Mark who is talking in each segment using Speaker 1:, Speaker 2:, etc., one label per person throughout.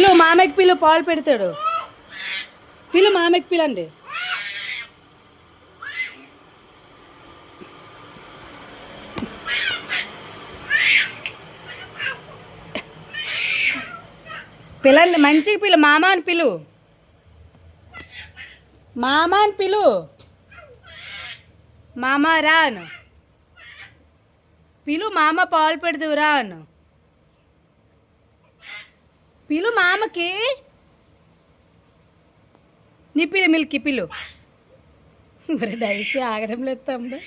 Speaker 1: పిలు మామకి పిలు పాలు పెడతాడు. పిలు మామకి పిలండి. పిలండి మంచిగా పిలు మామ అని పిలు. మామ అని పిలు. మామ రాను. పిలు మామ పాలు పెడదువు రాను పిలు మామకి. నీ పిలు మిల్కి పిలు. మరి డైసీ ఆగడం లేదు తమ్ముడు.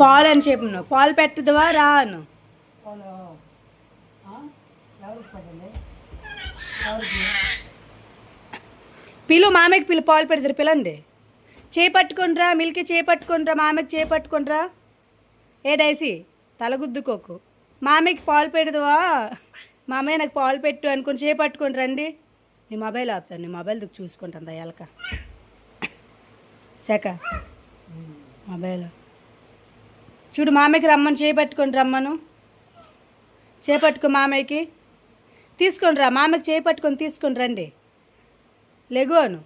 Speaker 1: పాలు అని చెప్పు నువ్వు. పాలు పెట్టదువా రా అను
Speaker 2: వాళ్ళు ఎవరికి పెట్టండి ఎవరికి
Speaker 1: పిలు మామయ్యకి పిలు పాలు పెడతారు పిలండి. చేపట్టుకుండ్రా మిల్కి చేపట్టుకుండ్రా మామయ్యకి చేపట్టుకుండ్రా ఏ డైసీ తలగుద్దుకోకు. మామయ్యకి పాలు పెడదువా? మామయ్య నాకు పాలు పెట్టు అనుకుని చేపట్టుకుని రండి. నీ మొబైల్ ఆపుతాను నీ మొబైల్ దిక్కు చూసుకుంటాను దయాలక శాఖ మొబైల్. చూడు మామయ్యకి రమ్మను చేపట్టుకొని రమ్మను. చేపట్టుకో మామయ్యకి. తీసుకొని రా మామయ్యకి చేపట్టుకొని తీసుకొని రండి లెగోను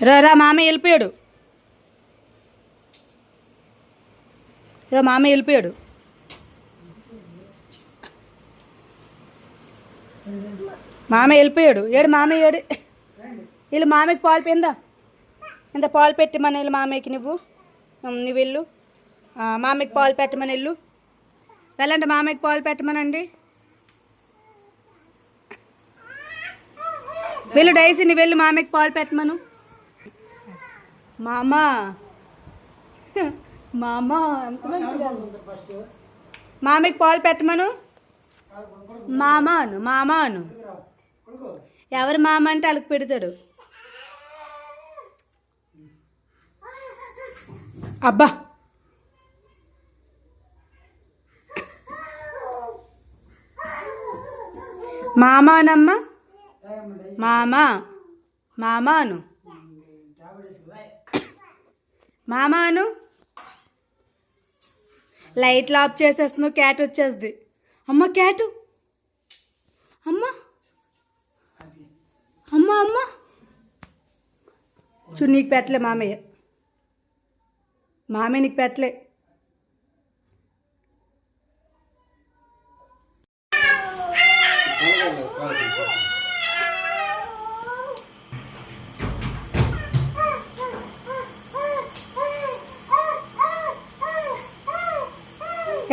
Speaker 1: రా రా మామ వెళ్ళిపోయాడు. రా మామ వెళ్ళిపోయాడు. మామ వెళ్ళిపోయాడు. ఏడు మామ ఏడు. వీళ్ళు మామయ్యకి పాలు పెందా ఇంత పాలు పెట్టమని వెళ్ళు మామయ్యకి నువ్వు? నువ్వు వెళ్ళు. మామయ్యకి పాలు పెట్టమని వెళ్ళు. వెళ్ళండి మామయ్యకి పాలు పెట్టమనండి. వెళ్ళు డైసీ నువ్వు వెళ్ళు మామయ్యకి పాలు పెట్టమను. మామ. మామ మామయ్యకి పాలు పెట్టమను. మామ అను మామ అను ఎవరు మామ అంటే వాళ్ళకి పెడతాడు. అబ్బా.
Speaker 2: మామానమ్మ?
Speaker 1: మామా? మామాను? మామాను? లైట్లు ఆఫ్ చేసేస్తున్నావు క్యాట్ వచ్చేస్తుంది. అమ్మ క్యాటు? అమ్మ? అమ్మ అమ్మ? చున్నీకి పెట్టలే మామయ్య. మామయ్య నీకు పెట్టలే.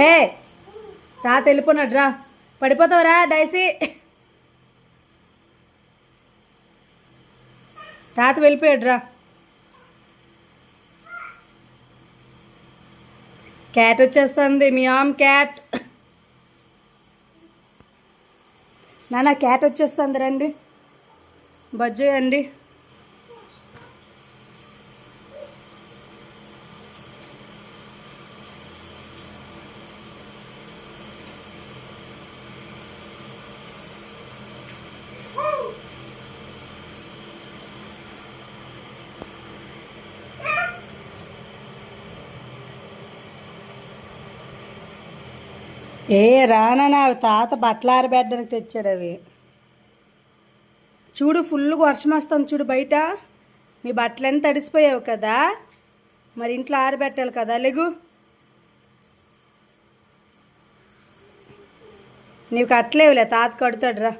Speaker 1: ఏ తాత వెళ్ళిపోన్నాడు రా. పడిపోతావురా డైసీ. తాత వెళ్ళిపోయాడు రా. క్యాట్ వచ్చేస్తుంది. మీ ఆమ్ క్యాట్. నాన్న క్యాట్ వచ్చేస్తుంది రండి. బజ్జేయండి. ఏ రానా తాత బట్టలు ఆరబెట్టడానికి తెచ్చాడు అవి. చూడు ఫుల్గా వర్షం వస్తుంది చూడు బయట. మీ బట్టలన్నీ తడిసిపోయావు కదా. మరి ఇంట్లో ఆరబెట్టాలి కదా. లేగు. నీవు కట్టలేవులే తాత కడుతాడు రా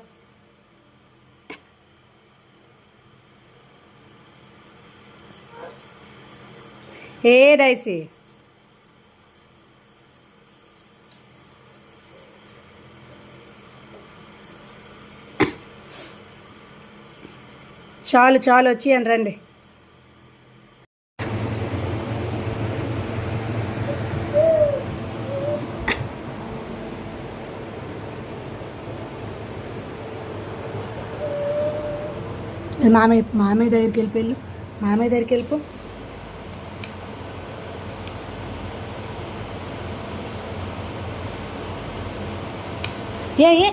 Speaker 1: ఏ డైసీ? చాలు చాలు వచ్చి రండి. మామయ్య మామయ్య దగ్గరికి వెళ్ళిపోయారు మామయ్య దగ్గరికి వెళ్ళిపో. ఏ ఏ?